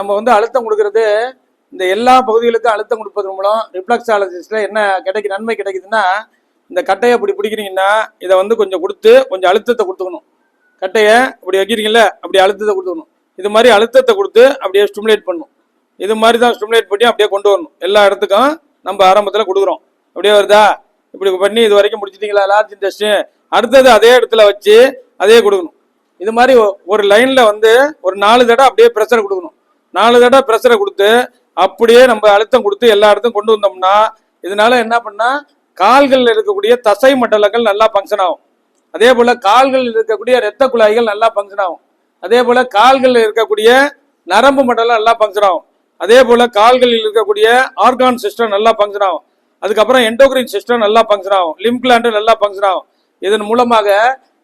நம்ம வந்து அழுத்தம் கொடுக்கறது இந்த எல்லா பகுதிகளுக்கும் அழுத்தம் கொடுப்பதன் மூலம் ரிஃப்ளக்ஸாலஜிஸ்ட்ல என்ன கிடைக்க நன்மை கிடைக்குதுன்னா இந்த கட்டையை இப்படி பிடிக்கிறீங்கன்னா இதை வந்து கொஞ்சம் கொடுத்து கொஞ்சம் அழுத்தத்தை கொடுத்துக்கணும். கட்டையை இப்படி வைக்கிறீங்களே அப்படி அழுத்தத்தை கொடுத்துக்கணும். இது மாதிரி அழுத்தத்தை கொடுத்து அப்படியே ஸ்டிமுலேட் பண்ணணும். இது மாதிரி தான் ஸ்டிமுலேட் பண்ணி அப்படியே கொண்டு வரணும். எல்லா இடத்துக்கும் நம்ம ஆரம்பத்தில் கொடுக்குறோம். அப்படியே வருதா? இப்படி பண்ணி இது வரைக்கும் முடிச்சிட்டீங்களா? லார்ஜ் இன்டஸ்ட் அடுத்தது அதே இடத்துல வச்சு அதே கொடுக்கணும். இது மாதிரி ஒரு லைனில் வந்து ஒரு நாலு தடவை அப்படியே ப்ரெஷர் கொடுக்கணும். நாலு தடவை பிரஷரை கொடுத்து அப்படியே நம்ம அழுத்தம் கொடுத்து எல்லா இடத்தையும் கொண்டு வந்தோம்னா இதனால என்ன பண்ணா கால்களில் இருக்கக்கூடிய தசை மண்டலங்கள் நல்லா ஃபங்க்ஷன் ஆகும். அதே போல கால்களில் இருக்கக்கூடிய இரத்த குழாய்கள் நல்லா ஃபங்க்ஷன் ஆகும். அதே போல கால்களில் இருக்கக்கூடிய நரம்பு மண்டலம் நல்லா ஃபங்க்ஷன் ஆகும். அதே போல கால்களில் இருக்கக்கூடிய ஆர்கான் சிஸ்டம் நல்லா ஃபங்க்ஷன் ஆகும். அதுக்கப்புறம் எண்டோக்ரின் சிஸ்டம் நல்லா ஃபங்க்ஷன் ஆகும். லிம் கிளாண்டு நல்லா ஃபங்க்ஷன் ஆகும். இதன் மூலமாக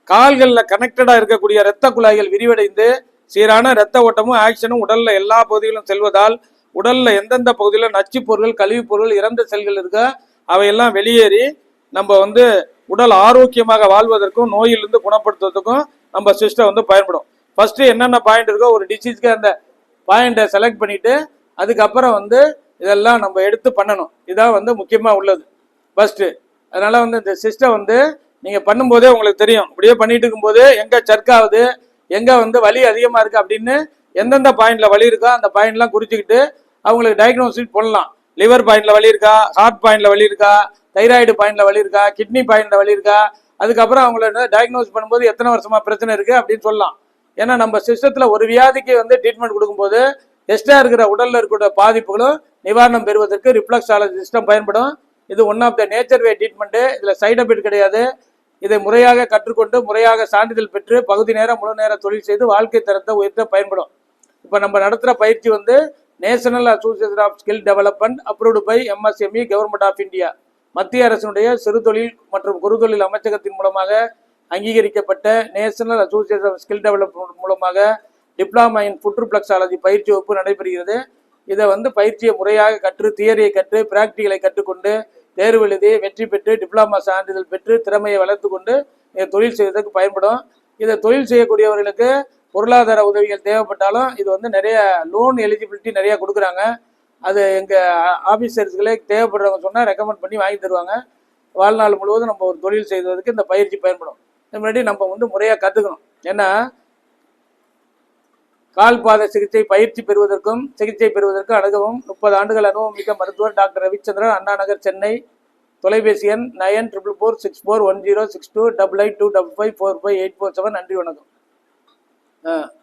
கால்களில் கனெக்டடாக இருக்கக்கூடிய இரத்த குழாய்கள் விரிவடைந்து சீரான இரத்த ஓட்டமும் ஆக்ஷனும் உடல்ல எல்லா பகுதிகளும் செல்வதால் உடல்ல எந்தெந்த பகுதியில் நச்சு பொருட்கள் கழிவுப் பொருட்கள் இறந்த செல்கள் இருக்க அவையெல்லாம் வெளியேறி நம்ம வந்து உடல் ஆரோக்கியமாக வாழ்வதற்கும் நோயிலிருந்து குணப்படுத்துவதற்கும் நம்ம சிஸ்டம் வந்து பயன்படும். ஃபர்ஸ்ட் என்னென்ன பாயிண்ட் இருக்கோ ஒரு டிசீஸ்க்கு அந்த பாயிண்ட்டை செலக்ட் பண்ணிட்டு அதுக்கப்புறம் வந்து இதெல்லாம் நம்ம எடுத்து பண்ணணும். இதான் வந்து முக்கியமாக உள்ளது. ஃபர்ஸ்ட்டு அதனால வந்து இந்த சிஸ்டம் வந்து நீங்கள் பண்ணும்போதே உங்களுக்கு தெரியும். இப்படியே பண்ணிட்டு இருக்கும்போது எங்கே சர்க் ஆகுது? எங்க வந்து வலி அதிகமா இருக்கு அப்படின்னு எந்தெந்த பாயிண்ட்ல வலி இருக்கோ அந்த பாயிண்ட்லாம் குறிச்சுக்கிட்டு அவங்களுக்கு டயக்னோசிஸ் பண்ணலாம். லிவர் பாயிண்ட்ல வலி இருக்கா ஹார்ட் பாயிண்ட்ல வலி இருக்கா தைராய்டு பாயிண்ட்ல வலி இருக்கா கிட்னி பாயிண்ட்ல வலி இருக்கா அதுக்கப்புறம் அவங்கள டயக்னோஸ் பண்ணும்போது எத்தனை வருஷமா பிரச்சனை இருக்கு அப்படின்னு சொல்லலாம். ஏன்னா நம்ம சிஸ்டத்துல ஒரு வியாதிக்கு வந்து ட்ரீட்மெண்ட் கொடுக்கும்போது எக்ஸ்ட்ரா இருக்கிற உடல்ல இருக்கிற பாதிப்புகளும் நிவாரணம் பெறுவதற்கு ரிஃப்ளக்ஸாலஜி சிஸ்டம் பயன்படும். இது one of the nature way treatment இதுல சைட் எஃபெக்ட் கிடையாது. இதை முறையாக கற்றுக்கொண்டு முறையாக சான்றிதழ் பெற்று பகுதி நேரம் முழு நேர தொழில் செய்து வாழ்க்கை தரத்தை உயர்த்த பயன்படும். இப்போ நம்ம நடத்துகிற பயிற்சி வந்து national association of skill development approved by MSME government of India மத்திய அரசினுடைய சிறுதொழில் மற்றும் குறுதொழில் அமைச்சகத்தின் மூலமாக அங்கீகரிக்கப்பட்ட national association of skill development மூலமாக டிப்ளமா இன் புற்றுப்ளக்ஸாலஜி பயிற்சி வகுப்பு நடைபெறுகிறது. இதை வந்து பயிற்சியை முறையாக கற்று தியரியை கற்று பிராக்டிகலை கற்றுக்கொண்டு தேர்வு எழுதி வெற்றி பெற்று டிப்ளமா சான்றிதழ் பெற்று திறமையை வளர்த்து கொண்டு தொழில் செய்வதற்கு பயன்படும். இதை தொழில் செய்யக்கூடியவர்களுக்கு பொருளாதார உதவிகள் தேவைப்பட்டாலும் இது வந்து நிறைய லோன் எலிஜிபிலிட்டி நிறைய கொடுக்குறாங்க. அது எங்கள் ஆஃபீஸர்ஸ்களே தேவைப்படுறவங்க சொன்னால் ரெக்கமெண்ட் பண்ணி வாங்கி தருவாங்க. வாழ்நாள் முழுவதும் நம்ம ஒரு தொழில் செய்வதற்கு இந்த பயிற்சி பயன்படும். இது முன்னாடி நம்ம வந்து முறையாக கற்றுக்கணும் ஏன்னா கால் பாத சிகிச்சை பயிற்சி பெறுவதற்கும் சிகிச்சை பெறுவதற்கு அணுகவும் முப்பது ஆண்டுகள் அனுபவம் மிக்க மருத்துவர் டாக்டர் ரவிச்சந்திரன் அண்ணா நகர் சென்னை தொலைபேசி எண் nine triple four six four one zero six two double eight two double five four five eight four seven. நன்றி வணக்கம். ஆ.